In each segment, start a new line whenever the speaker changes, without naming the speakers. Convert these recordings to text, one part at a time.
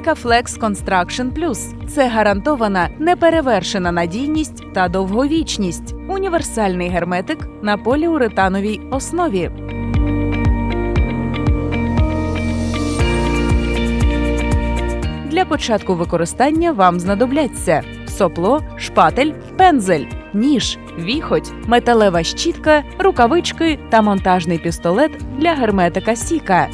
Sikaflex Construction Plus – це гарантована неперевершена надійність та довговічність. Універсальний герметик на поліуретановій основі. Для початку використання вам знадобляться сопло, шпатель, пензель, ніж, віхоть, металева щітка, рукавички та монтажний пістолет для герметика Сіка.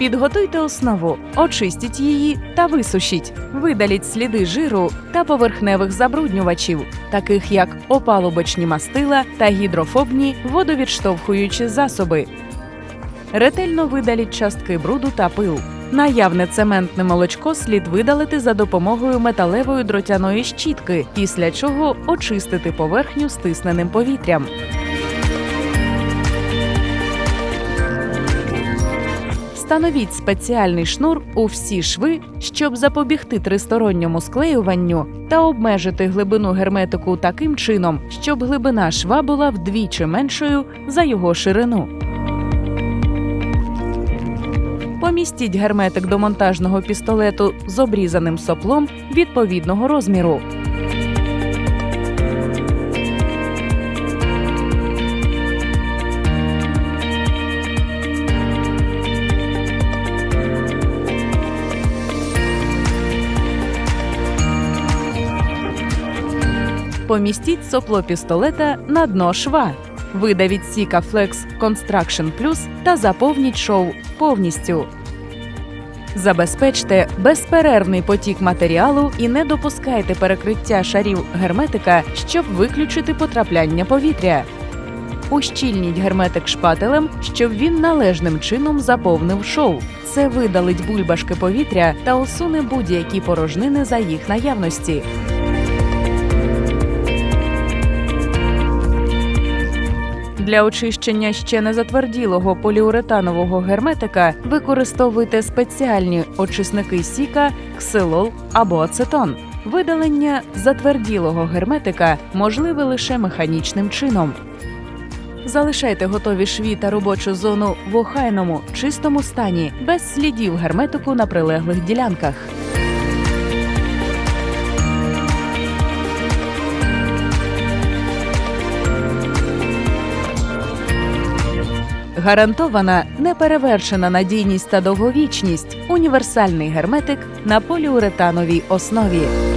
Підготуйте основу, очистіть її та висушіть. Видаліть сліди жиру та поверхневих забруднювачів, таких як опалубочні мастила та гідрофобні водовідштовхуючі засоби. Ретельно видаліть частки бруду та пил. Наявне цементне молочко слід видалити за допомогою металевої дротяної щітки, після чого очистити поверхню стисненим повітрям. Встановіть спеціальний шнур у всі шви, щоб запобігти тристоронньому склеюванню та обмежити глибину герметику таким чином, щоб глибина шва була вдвічі меншою за його ширину. Помістіть герметик до монтажного пістолету з обрізаним соплом відповідного розміру. Помістіть сопло пістолета на дно шва. Видавіть Sika Flex Construction Plus та заповніть шов повністю. Забезпечте безперервний потік матеріалу і не допускайте перекриття шарів герметика, щоб виключити потрапляння повітря. Ущільніть герметик шпателем, щоб він належним чином заповнив шов. Це видалить бульбашки повітря та усуне будь-які порожнини за їх наявності. Для очищення ще не затверділого поліуретанового герметика використовуйте спеціальні очисники сіка, ксилол або ацетон. Видалення затверділого герметика можливе лише механічним чином. Залишайте готові шві та робочу зону в охайному, чистому стані, без слідів герметику на прилеглих ділянках. Гарантована неперевершена надійність та довговічність. Універсальний герметик на поліуретановій основі.